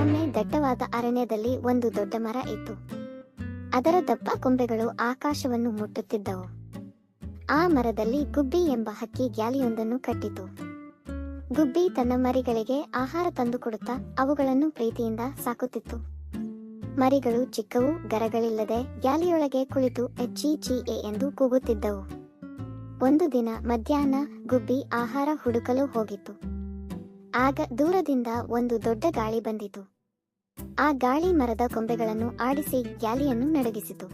ಒಮ್ಮೆ ದಟ್ಟವಾದ ಅರಣ್ಯದಲ್ಲಿ ಒಂದು ದೊಡ್ಡ ಮರ ಇತ್ತು. ಅದರ ದಪ್ಪ ಕೊಂಬೆಗಳು ಆಕಾಶವನ್ನು ಮುಟ್ಟುತ್ತಿದ್ದವು. ಆ ಮರದಲ್ಲಿ ಗುಬ್ಬಿ ಎಂಬ ಹಕ್ಕಿ ಗ್ಯಾಲಿಯೊಂದನ್ನು ಕಟ್ಟಿತು. ಗುಬ್ಬಿ ತನ್ನ ಮರಿಗಳಿಗೆ ಆಹಾರ ತಂದುಕೊಡುತ್ತಾ ಅವುಗಳನ್ನು ಪ್ರೀತಿಯಿಂದ ಸಾಕುತ್ತಿತ್ತು. ಮರಿಗಳು ಚಿಕ್ಕವು, ಗರಗಳಿಲ್ಲದೆ ಗ್ಯಾಲಿಯೊಳಗೆ ಕುಳಿತು ಎಚ್ಚಿ ಚಿ ಎ ಎಂದು ಕೂಗುತ್ತಿದ್ದವು. ಒಂದು ದಿನ ಮಧ್ಯಾಹ್ನ ಗುಬ್ಬಿ ಆಹಾರ ಹುಡುಕಲು ಹೋಗಿತ್ತು. ಆಗ ದೂರದಿಂದ ಒಂದು ದೊಡ್ಡ ಗಾಳಿ ಬಂದಿತು. ಆ ಗಾಳಿ ಮರದ ಕೊಂಬೆಗಳನ್ನು ಆಡಿಸಿ ಗ್ಯಾಲಿಯನ್ನು ನಡುಗಿಸಿತು.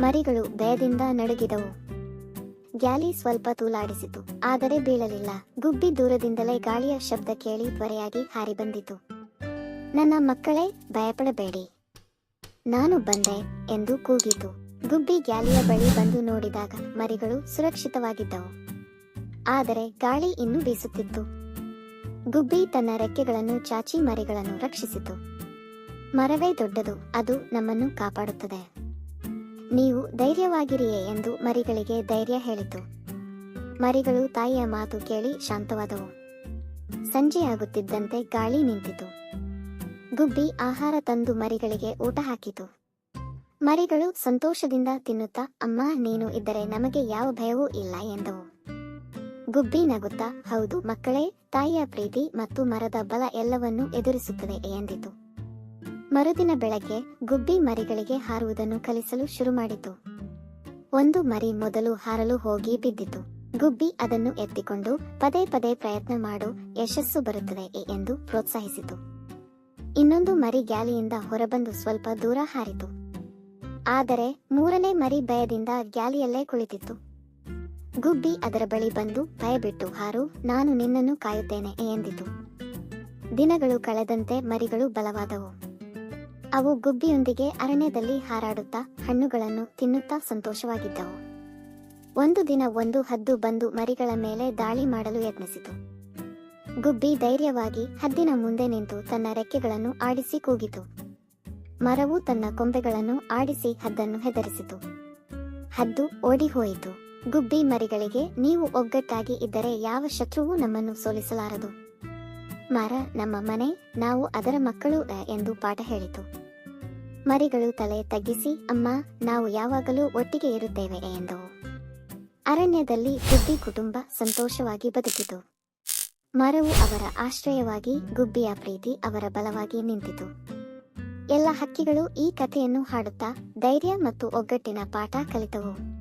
ಮರಿಗಳು ಭಯದಿಂದ ನಡುಗಿದವು. ಗ್ಯಾಲಿ ಸ್ವಲ್ಪ ತೂಲಾಡಿಸಿತು, ಆದರೆ ಬೀಳಲಿಲ್ಲ. ಗುಬ್ಬಿ ದೂರದಿಂದಲೇ ಗಾಳಿಯ ಶಬ್ದ ಕೇಳಿ ತ್ವರೆಯಾಗಿ ಹಾರಿ ಬಂದಿತು ನನ್ನ ಮಕ್ಕಳೇ, ಭಯಪಡಬೇಡಿ. ನಾನು ಬಂದೆ ಎಂದು ಕೂಗಿತು. ಗುಬ್ಬಿ ಗ್ಯಾಲಿಯ ಬಳಿ ಬಂದು ನೋಡಿದಾಗ ಮರಿಗಳು ಸುರಕ್ಷಿತವಾಗಿದ್ದವು. ಆದರೆ ಗಾಳಿ ಇನ್ನೂ ಬೀಸುತ್ತಿತ್ತು. ಗುಬ್ಬಿ ತನ್ನ ರೆಕ್ಕೆಗಳನ್ನು ಚಾಚಿ ಮರಿಗಳನ್ನು ರಕ್ಷಿಸಿತು. ಮರವೇ ದೊಡ್ಡದು, ಅದು ನಮ್ಮನ್ನು ಕಾಪಾಡುತ್ತದೆ. ನೀವು ಧೈರ್ಯವಾಗಿರಿಯೇ ಎಂದು ಮರಿಗಳಿಗೆ ಧೈರ್ಯ ಹೇಳಿತು. ಮರಿಗಳು ತಾಯಿಯ ಮಾತು ಕೇಳಿ ಶಾಂತವಾದವು. ಸಂಜೆಯಾಗುತ್ತಿದ್ದಂತೆ ಗಾಳಿ ನಿಂತಿತು. ಗುಬ್ಬಿ ಆಹಾರ ತಂದು ಮರಿಗಳಿಗೆ ಊಟ ಹಾಕಿತು. ಮರಿಗಳು ಸಂತೋಷದಿಂದ ತಿನ್ನುತ್ತಾ, ಅಮ್ಮ, ನೀನು ಇದ್ದರೆ ನಮಗೆ ಯಾವ ಭಯವೂ ಇಲ್ಲ ಎಂದವು. ಗುಬ್ಬಿ ನಗುತ್ತಾ, ಹೌದು, ಮಕ್ಕಳೇ, ತಾಯಿಯ ಪ್ರೀತಿ ಮತ್ತು ಮರದ ಬಲ ಎಲ್ಲವನ್ನೂ ಎದುರಿಸುತ್ತದೆ ಎಂದಿತು. ಮರುದಿನ ಬೆಳಗ್ಗೆ ಗುಬ್ಬಿ ಮರಿಗಳಿಗೆ ಹಾರುವುದನ್ನು ಕಲಿಸಲು ಶುರು ಮಾಡಿತು ಒಂದು ಮರಿ ಮೊದಲು ಹಾರಲು ಹೋಗಿ ಬಿದ್ದಿತು. ಗುಬ್ಬಿ ಅದನ್ನು ಎತ್ತಿಕೊಂಡು ಪದೇ ಪದೇ ಪ್ರಯತ್ನ ಮಾಡು, ಯಶಸ್ಸು ಬರುತ್ತದೆ ಎಂದು ಪ್ರೋತ್ಸಾಹಿಸಿತು. ಇನ್ನೊಂದು ಮರಿ ಗ್ಯಾಲಿಯಿಂದ ಹೊರಬಂದು ಸ್ವಲ್ಪ ದೂರ ಹಾರಿತು. ಆದರೆ ಮೂರನೇ ಮರಿ ಭಯದಿಂದ ಗ್ಯಾಲಿಯಲ್ಲೇ ಕುಳಿತಿತ್ತು. ಗುಬ್ಬಿ ಅದರ ಬಳಿ ಬಂದು ಭಯಬಿಟ್ಟು ಹಾರು, ನಾನು ನಿನ್ನನ್ನು ಕಾಯುತ್ತೇನೆ ಎಂದಿತು. ದಿನಗಳು ಕಳೆದಂತೆ ಮರಿಗಳು ಬಲವಾದವು. ಅವು ಗುಬ್ಬಿಯೊಂದಿಗೆ ಅರಣ್ಯದಲ್ಲಿ ಹಾರಾಡುತ್ತಾ, ಹಣ್ಣುಗಳನ್ನು ತಿನ್ನುತ್ತಾ ಸಂತೋಷವಾಗಿದ್ದವು. ಒಂದು ದಿನ ಒಂದು ಹದ್ದು ಬಂದು ಮರಿಗಳ ಮೇಲೆ ದಾಳಿ ಮಾಡಲು ಯತ್ನಿಸಿತು. ಗುಬ್ಬಿ ಧೈರ್ಯವಾಗಿ ಹದ್ದಿನ ಮುಂದೆ ನಿಂತು ತನ್ನ ರೆಕ್ಕೆಗಳನ್ನು ಆಡಿಸಿ ಕೂಗಿತು. ಮರವು ತನ್ನ ಕೊಂಬೆಗಳನ್ನು ಆಡಿಸಿ ಹದ್ದನ್ನು ಹೆದರಿಸಿತು. ಹದ್ದು ಓಡಿಹೋಯಿತು. ಗುಬ್ಬಿ ಮರಿಗಳಿಗೆ ನೀವು ಒಗ್ಗಟ್ಟಾಗಿ ಇದ್ದರೆ ಯಾವ ಶತ್ರುವೂ ನಮ್ಮನ್ನು ಸೋಲಿಸಲಾರದು. ಮರ ನಮ್ಮ ಮನೆ, ನಾವು ಅದರ ಮಕ್ಕಳು ಎಂದು ಪಾಠ ಹೇಳಿತು. ಮರಿಗಳು ತಲೆ ತಗ್ಗಿಸಿ, ಅಮ್ಮ, ನಾವು ಯಾವಾಗಲೂ ಒಟ್ಟಿಗೆ ಇರುತ್ತೇವೆ ಎಂದವು. ಅರಣ್ಯದಲ್ಲಿ ಗುಬ್ಬಿ ಕುಟುಂಬ ಸಂತೋಷವಾಗಿ ಬದುಕಿತು. ಮರವು ಅವರ ಆಶ್ರಯವಾಗಿ, ಗುಬ್ಬಿಯ ಪ್ರೀತಿ ಅವರ ಬಲವಾಗಿ ನಿಂತಿತು. ಎಲ್ಲ ಹಕ್ಕಿಗಳು ಈ ಕಥೆಯನ್ನು ಹಾಡುತ್ತಾ ಧೈರ್ಯ ಮತ್ತು ಒಗ್ಗಟ್ಟಿನ ಪಾಠ ಕಲಿತವು.